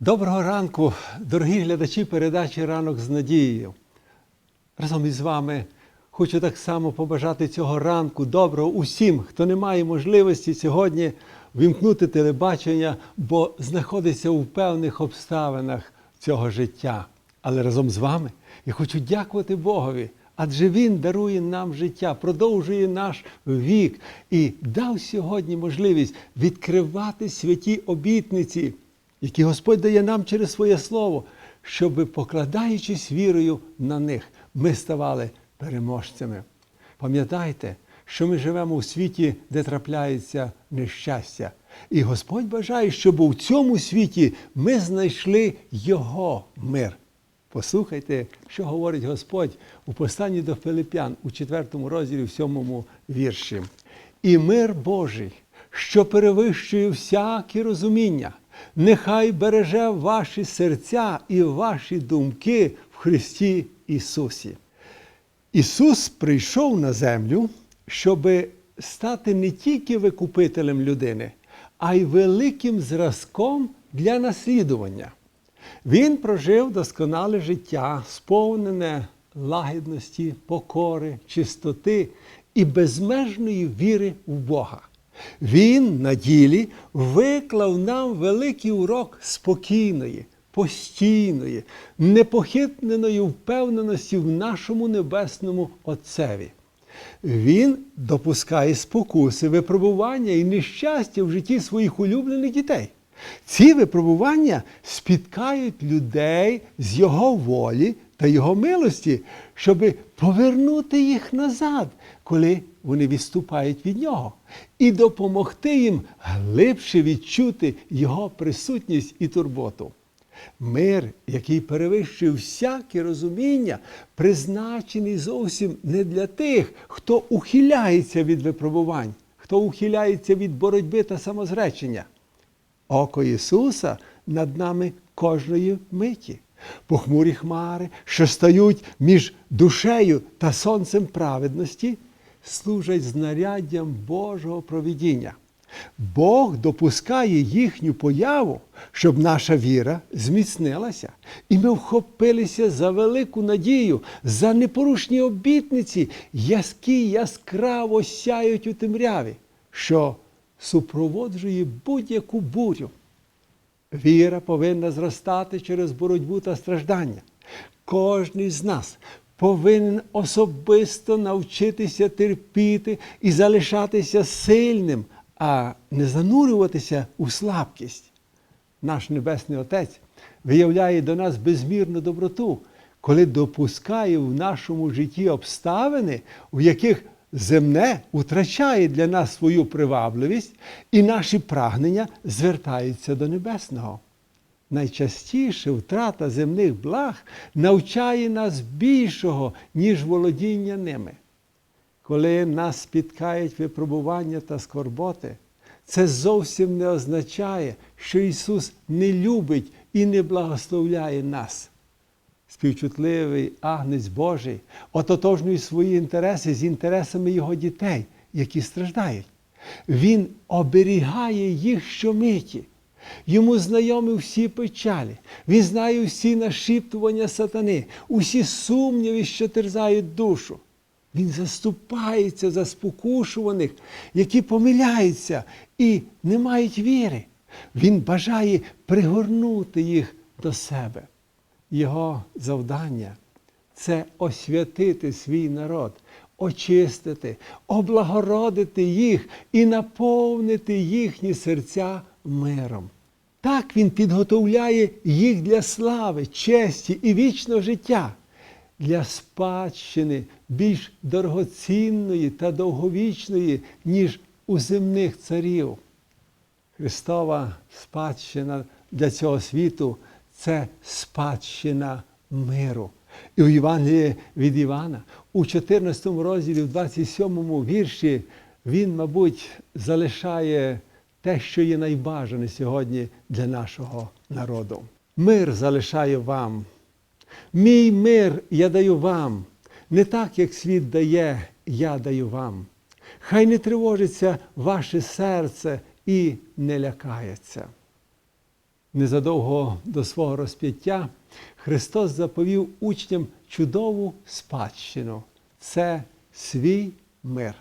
Доброго ранку, дорогі глядачі передачі Ранок з надією. Разом із вами хочу так само побажати цього ранку доброго усім, хто не має можливості сьогодні вімкнути телебачення, бо знаходиться у певних обставинах цього життя. Але разом з вами я хочу дякувати Богові, адже Він дарує нам життя, продовжує наш вік і дав сьогодні можливість відкривати святі обітниці які Господь дає нам через своє слово, щоб, покладаючись вірою на них, ми ставали переможцями. Пам'ятайте, що ми живемо у світі, де трапляється нещастя. І Господь бажає, щоб у цьому світі ми знайшли Його мир. Послухайте, що говорить Господь у посланні до Филип'ян у 4 розділі, в 7 вірші. І мир Божий, що перевищує всяке розуміння, нехай береже ваші серця і ваші думки в Христі Ісусі. Ісус прийшов на землю, щоб стати не тільки викупителем людини, а й великим зразком для наслідування. Він прожив досконале життя, сповнене лагідності, покори, чистоти і безмежної віри в Бога. Він на ділі виклав нам великий урок спокійної, постійної, непохитненої впевненості в нашому небесному Отцеві. Він допускає спокуси, випробування і нещастя в житті своїх улюблених дітей. Ці випробування спіткають людей з його волі та його милості, щоб повернути їх назад, коли вони відступають від нього, і допомогти їм глибше відчути його присутність і турботу. Мир, який перевищує всяке розуміння, призначений зовсім не для тих, хто ухиляється від випробувань, хто ухиляється від боротьби та самозречення. Око Ісуса над нами кожної миті. Похмурі хмари, що стають між душею та сонцем праведності, служать знаряддям Божого провідіння. Бог допускає їхню появу, щоб наша віра зміцнилася, і ми вхопилися за велику надію, за непорушні обітниці, які яскраво сяють у темряві, що супроводжує будь-яку бурю. Віра повинна зростати через боротьбу та страждання. Кожний з нас повинен особисто навчитися терпіти і залишатися сильним, а не занурюватися у слабкість. Наш Небесний Отець виявляє до нас безмірну доброту, коли допускає в нашому житті обставини, у яких земне втрачає для нас свою привабливість, і наші прагнення звертаються до небесного. Найчастіше втрата земних благ навчає нас більшого, ніж володіння ними. Коли нас спіткають випробування та скорботи, це зовсім не означає, що Ісус не любить і не благословляє нас. Співчутливий агнець Божий ототожнює свої інтереси з інтересами Його дітей, які страждають. Він оберігає їх щомиті. Йому знайомі всі печалі. Він знає всі нашіптування сатани, усі сумніви, що терзають душу. Він заступається за спокушуваних, які помиляються і не мають віри. Він бажає пригорнути їх до себе. Його завдання це освятити свій народ, очистити, облагородити їх і наповнити їхні серця миром. Так він підготовляє їх для слави, честі і вічного життя, для спадщини більш дорогоцінної та довговічної, ніж у земних царів. Христова спадщина для цього світу це спадщина миру. І у Євангелії від Івана у 14 розділі, в 27 вірші, він, мабуть, залишає те, що є найбажане сьогодні для нашого народу. Мир залишаю вам. Мій мир я даю вам, не так, як світ дає, я даю вам. Хай не тривожиться ваше серце і не лякається. Незадовго до свого розп'яття Христос заповів учням чудову спадщину це свій мир.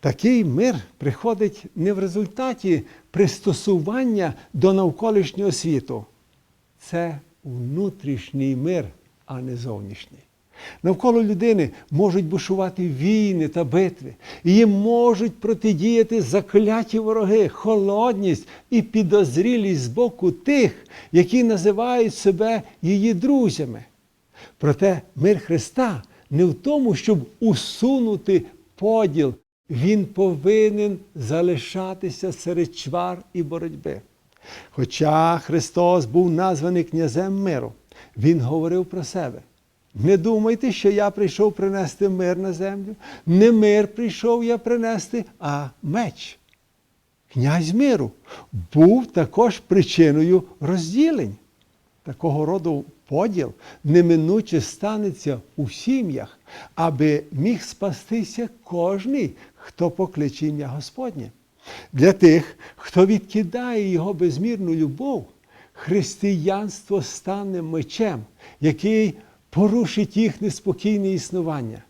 Такий мир приходить не в результаті пристосування до навколишнього світу. Це внутрішній мир, а не зовнішній. Навколо людини можуть бушувати війни та битви, їм можуть протидіяти закляті вороги, холодність і підозрілість з боку тих, які називають себе її друзями. Проте мир Христа не в тому, щоб усунути поділ. Він повинен залишатися серед чвар і боротьби. Хоча Христос був названий князем миру, Він говорив про себе. Не думайте, що я прийшов принести мир на землю. Не мир прийшов я принести, а меч. Князь миру був також причиною розділень. Такого роду поділ неминуче станеться у сім'ях, аби міг спастися кожний, хто покличе ім'я Господнє. Для тих, хто відкидає його безмірну любов, християнство стане мечем, який порушить їх неспокійне існування.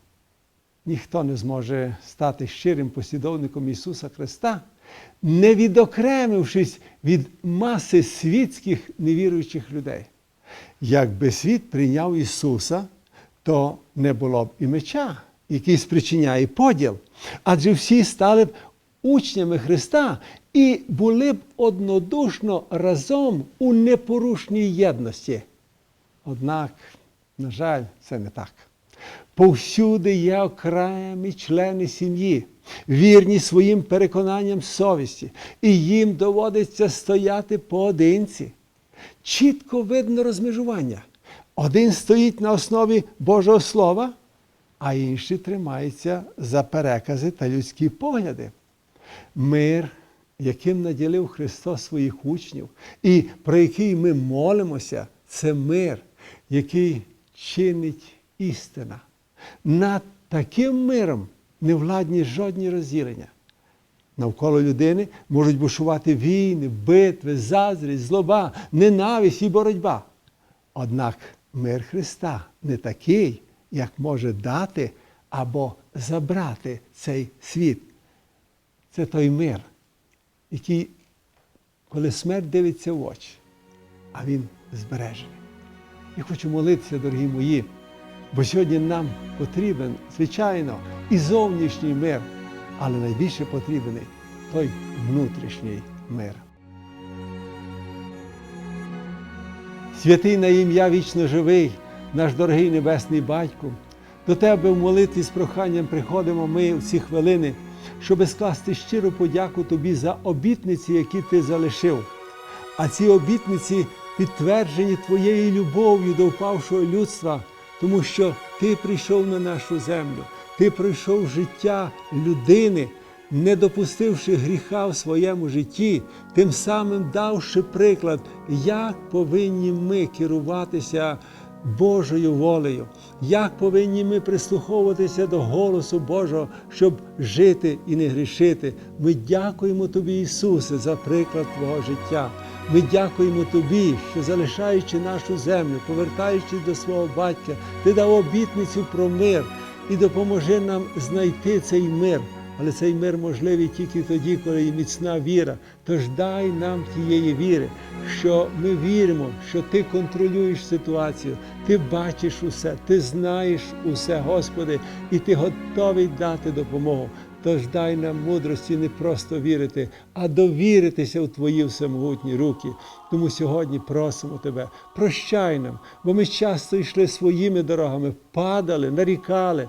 Ніхто не зможе стати щирим послідовником Ісуса Христа, не відокремившись від маси світських невіруючих людей. Якби світ прийняв Ісуса, то не було б і меча, який спричиняє поділ. Адже всі стали б учнями Христа і були б однодушно разом у непорушній єдності. Однак, на жаль, це не так. Повсюди є окремі члени сім'ї, вірні своїм переконанням совісті, і їм доводиться стояти поодинці. Чітко видно розмежування. Один стоїть на основі Божого Слова, а інший тримається за перекази та людські погляди. Мир, яким наділив Христос своїх учнів, і про який ми молимося, це мир, який чинить істина. Над таким миром не владні жодні розділення. Навколо людини можуть бушувати війни, битви, заздрість, злоба, ненависть і боротьба. Однак мир Христа не такий, як може дати або забрати цей світ. Це той мир, який, коли смерть дивиться в очі, а він збережений. Я хочу молитися, дорогі мої, бо сьогодні нам потрібен, звичайно, і зовнішній мир, але найбільше потрібен той внутрішній мир. Святий на ім'я вічно живий, наш дорогий Небесний Батько, до Тебе в молитві з проханням приходимо ми в ці хвилини, щоби скласти щиру подяку Тобі за обітниці, які Ти залишив. А ці обітниці підтверджені Твоєю любов'ю до впавшого людства, тому що Ти прийшов на нашу землю, Ти пройшов життя людини, не допустивши гріха в своєму житті, тим самим давши приклад, як повинні ми керуватися Божою волею, як повинні ми прислуховуватися до голосу Божого, щоб жити і не грішити. Ми дякуємо Тобі, Ісусе, за приклад Твого життя. Ми дякуємо Тобі, що залишаючи нашу землю, повертаючись до свого батька, Ти дав обітницю про мир і допоможи нам знайти цей мир. Але цей мир можливий тільки тоді, коли є міцна віра. Тож дай нам тієї віри, що ми віримо, що Ти контролюєш ситуацію, Ти бачиш усе, Ти знаєш усе, Господи, і Ти готовий дати допомогу. Тож дай нам мудрості не просто вірити, а довіритися в Твої всемогутні руки. Тому сьогодні просимо Тебе, прощай нам, бо ми часто йшли своїми дорогами, падали, нарікали,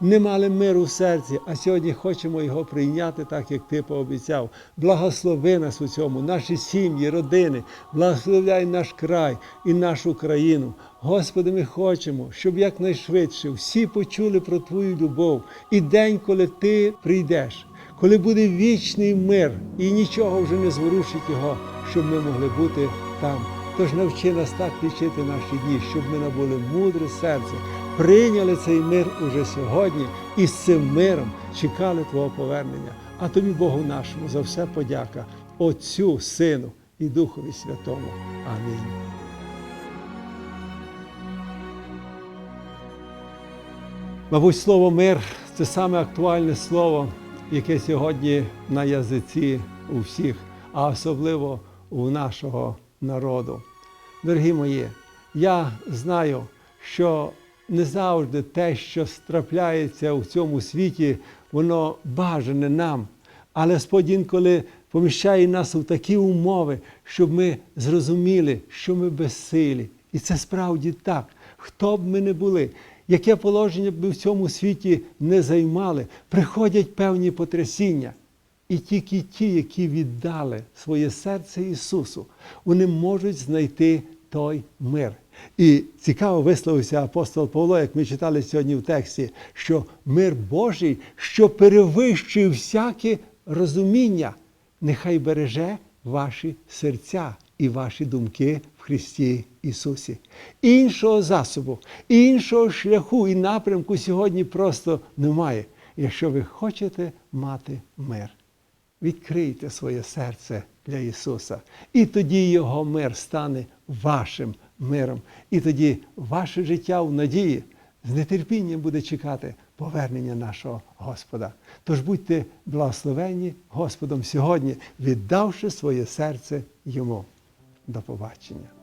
не мали миру в серці, а сьогодні хочемо його прийняти так, як Ти пообіцяв. Благослови нас у цьому, наші сім'ї, родини, благословляй наш край і нашу країну. Господи, ми хочемо, щоб якнайшвидше всі почули про Твою любов і день, коли Ти прийдеш, коли буде вічний мир і нічого вже не зворушить його, щоб ми могли бути там. Тож навчи нас так лічити наші дні, щоб ми набули мудре серце, прийняли цей мир уже сьогодні і з цим миром чекали Твого повернення. А тобі, Богу нашому, за все подяка, Отцю, Сину і Духові Святому. Амінь. Мабуть, слово мир це саме актуальне слово, яке сьогодні на язиці у всіх, а особливо у нашого народу. Дорогі мої, я знаю, що не завжди те, що трапляється у цьому світі, воно бажане нам. Але Господь інколи поміщає нас у такі умови, щоб ми зрозуміли, що ми безсилі. І це справді так. Хто б ми не були, яке положення б ми в цьому світі не займали, приходять певні потрясіння. І тільки ті, які віддали своє серце Ісусу, вони можуть знайти той мир. І цікаво висловився апостол Павло, як ми читали сьогодні в тексті, що мир Божий, що перевищує всяке розуміння, нехай береже ваші серця і ваші думки в Христі Ісусі. Іншого засобу, іншого шляху і напрямку сьогодні просто немає, якщо ви хочете мати мир. Відкрийте своє серце для Ісуса. І тоді Його мир стане вашим миром. І тоді ваше життя в надії з нетерпінням буде чекати повернення нашого Господа. Тож будьте благословені Господом сьогодні, віддавши своє серце Йому. До побачення.